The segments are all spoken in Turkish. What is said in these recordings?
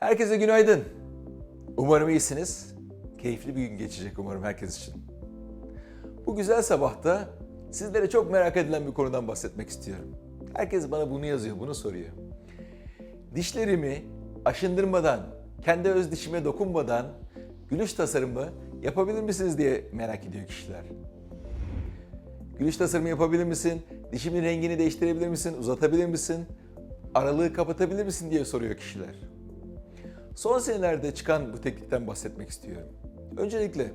Herkese günaydın. Umarım iyisiniz. Keyifli bir gün geçecek umarım herkes için. Bu güzel sabahta sizlere çok merak edilen bir konudan bahsetmek istiyorum. Herkes bana bunu yazıyor, bunu soruyor. Dişlerimi aşındırmadan, kendi öz dişime dokunmadan gülüş tasarımı yapabilir misiniz diye merak ediyor kişiler. Gülüş tasarımı yapabilir misin? Dişimin rengini değiştirebilir misin? Uzatabilir misin? Aralığı kapatabilir misin diye soruyor kişiler. Son senelerde çıkan bu teknikten bahsetmek istiyorum. Öncelikle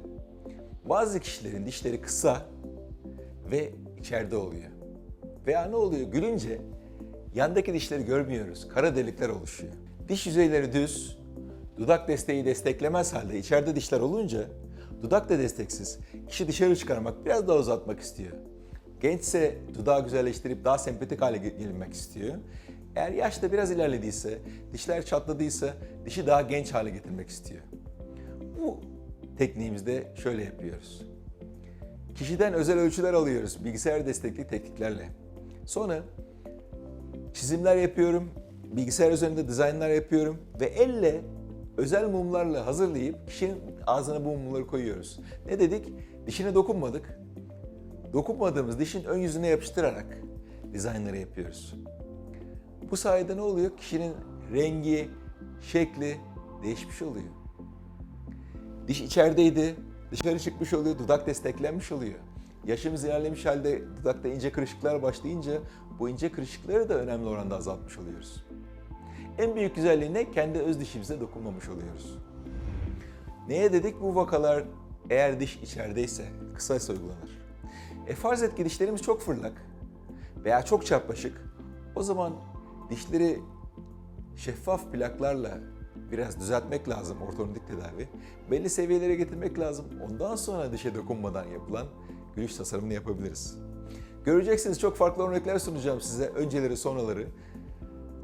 bazı kişilerin dişleri kısa ve içeride oluyor. Veya ne oluyor? Gülünce yandaki dişleri görmüyoruz. Kara delikler oluşuyor. Diş yüzeyleri düz, dudak desteği desteklemez halde içeride dişler olunca dudak da desteksiz. Kişi dışarı çıkarmak, biraz daha uzatmak istiyor. Gençse dudağı güzelleştirip daha sempatik hale ge- gelinmek istiyor. Eğer yaşta biraz ilerlediyse, dişler çatladıysa dişi daha genç hale getirmek istiyor. Bu tekniğimizde şöyle yapıyoruz. Kişiden özel ölçüler alıyoruz bilgisayar destekli tekniklerle. Sonra çizimler yapıyorum, bilgisayar üzerinde dizaynlar yapıyorum ve elle özel mumlarla hazırlayıp kişinin ağzına bu mumları koyuyoruz. Ne dedik? Dişine dokunmadık. Dokunmadığımız dişin ön yüzüne yapıştırarak dizaynları yapıyoruz. Bu sayede ne oluyor? Kişinin rengi, şekli değişmiş oluyor. Diş içerideydi, dışarı çıkmış oluyor, dudak desteklenmiş oluyor. Yaşımız ilerlemiş halde dudakta ince kırışıklar başlayınca bu ince kırışıkları da önemli oranda azaltmış oluyoruz. En büyük güzelliği ne? Kendi öz dişimize dokunmamış oluyoruz. Neye dedik? Bu vakalar eğer diş içerideyse kısaysa uygulanır. E farz et ki dişlerimiz çok fırlak veya çok çarpışık. O zaman dişleri şeffaf plaklarla biraz düzeltmek lazım ortodontik tedavi. Belli seviyelere getirmek lazım. Ondan sonra dişe dokunmadan yapılan gülüş tasarımını yapabiliriz. Göreceksiniz çok farklı örnekler sunacağım size. Önceleri sonraları.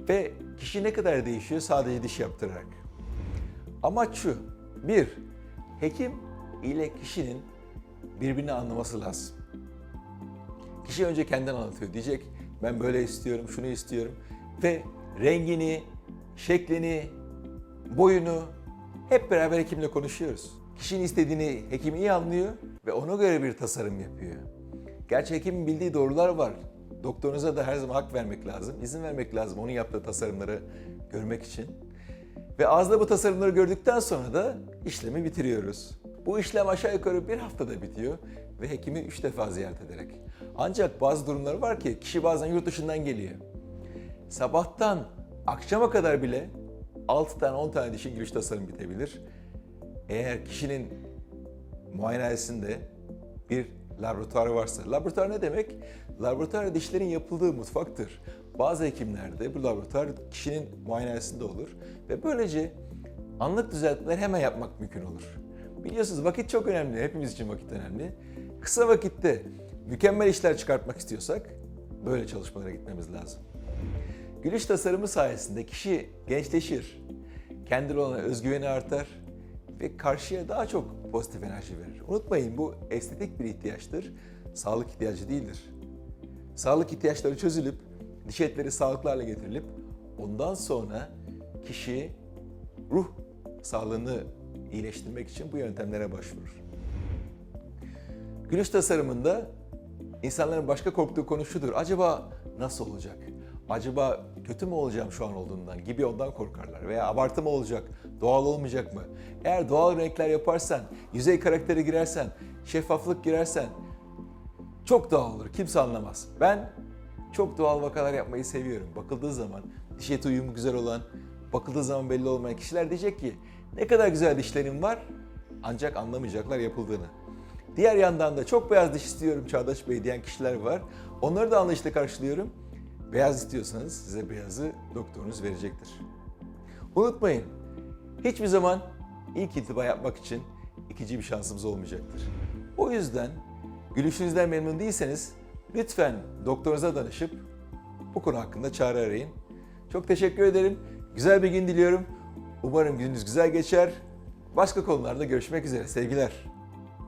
Ve kişi ne kadar değişiyor sadece diş yaptırarak. Amaç şu. Bir, hekim ile kişinin birbirini anlaması lazım. Kişi önce kendini anlatıyor. Diyecek ben böyle istiyorum, şunu istiyorum. Ve rengini, şeklini, boyunu hep beraber hekimle konuşuyoruz. Kişinin istediğini hekim iyi anlıyor ve ona göre bir tasarım yapıyor. Gerçi hekimin bildiği doğrular var. Doktorunuza da her zaman hak vermek lazım, izin vermek lazım onun yaptığı tasarımları görmek için. Ve ağızda bu tasarımları gördükten sonra da işlemi bitiriyoruz. Bu işlem aşağı yukarı bir haftada bitiyor ve hekimi üç defa ziyaret ederek. Ancak bazı durumlar var ki kişi bazen yurt dışından geliyor. Sabahtan akşama kadar bile 6 tane 10 tane dişin giriş tasarım bitebilir. Eğer kişinin muayenehanesinde bir laboratuvar varsa. Laboratuvar ne demek? Laboratuvar dişlerin yapıldığı mutfaktır. Bazı hekimlerde bu laboratuvar kişinin muayenehanesinde olur ve böylece anlık düzeltmeler hemen yapmak mümkün olur. Biliyorsunuz vakit çok önemli, hepimiz için vakit önemli. Kısa vakitte mükemmel işler çıkartmak istiyorsak böyle çalışmalara gitmemiz lazım. Gülüş tasarımı sayesinde kişi gençleşir, kendine olan özgüveni artar ve karşıya daha çok pozitif enerji verir. Unutmayın bu estetik bir ihtiyaçtır, sağlık ihtiyacı değildir. Sağlık ihtiyaçları çözülüp, diş etleri sağlıklı hale getirilip ondan sonra kişi ruh sağlığını iyileştirmek için bu yöntemlere başvurur. Gülüş tasarımında insanların başka korktuğu konu şudur. Acaba nasıl olacak? Acaba kötü mü olacağım şu an olduğundan gibi ondan korkarlar. Veya abartı mı olacak? Doğal olmayacak mı? Eğer doğal renkler yaparsan, yüzey karakteri girersen, şeffaflık girersen çok doğal olur. Kimse anlamaz. Ben çok doğal vakalar yapmayı seviyorum. Bakıldığı zaman diş eti uyumu güzel olan, bakıldığı zaman belli olmayan kişiler diyecek ki ne kadar güzel dişlerim var ancak anlamayacaklar yapıldığını. Diğer yandan da çok beyaz diş istiyorum Çağdaş Bey diyen kişiler var. Onları da anlayışla karşılıyorum. Beyaz istiyorsanız size beyazı doktorunuz verecektir. Unutmayın, hiçbir zaman ilk intiba yapmak için ikinci bir şansımız olmayacaktır. O yüzden gülüşünüzden memnun değilseniz lütfen doktorunuza danışıp bu konu hakkında çare arayın. Çok teşekkür ederim. Güzel bir gün diliyorum. Umarım gününüz güzel geçer. Başka konularda görüşmek üzere. Sevgiler.